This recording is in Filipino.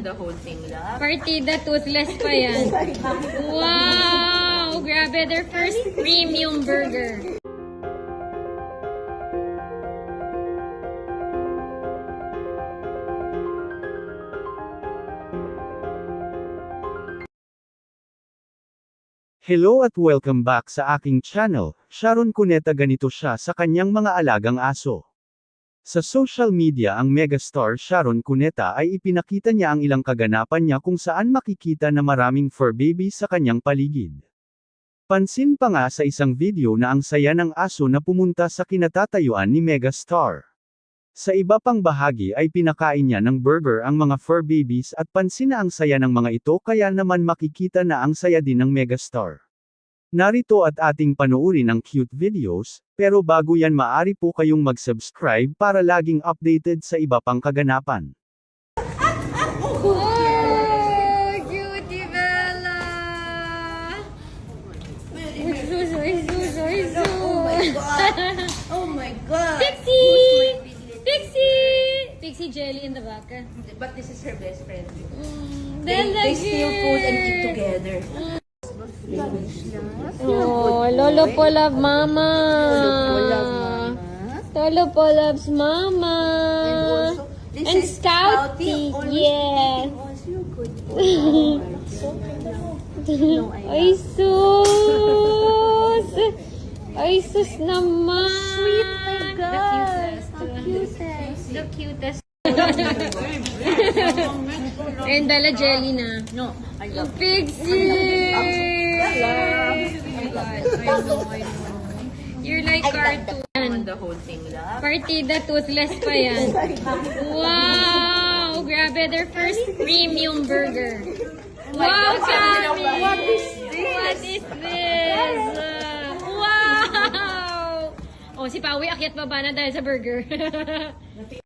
naman the whole thing lang. Partida toothless pa yan. Wow! Grabe, their first premium burger. Hello at welcome back sa aking channel, Sharon Cuneta ganito siya sa kanyang mga alagang aso. Sa social media ang megastar Sharon Cuneta ay ipinakita niya ang ilang kaganapan niya kung saan makikita na maraming fur babies sa kanyang paligid. Pansin pa nga sa isang video na ang saya ng aso na pumunta sa kinatatayuan ni megastar. Sa iba pang bahagi ay pinakain niya ng burger ang mga fur babies at pansin na ang saya ng mga ito kaya naman makikita na ang saya din ng megastar. Narito at ating panuuri ng cute videos, pero bago yan maari po kayong mag-subscribe para laging updated sa iba pang kaganapan. Oh, cutie Bella! Oh my God! Pixie! Pixie! Pixie jelly in the back. ah. But this is her best friend. Mm, They, Bella they steal food and eat together. Oh, Lolo po love mama. Lolo po loves mama. And is Scouty, good. Ay, sus! Ay, sus naman! Sweet, my God! The cutest. The cutest. And dala jelly na. No, I love Pixie! You're like cartoon. the whole thing lang. Partida toothless pa yan. Wow! Grabe, their first premium burger. Wow, Kami! What is this? What is this? Wow! Oh, si Pawi akyat baba na dahil sa burger.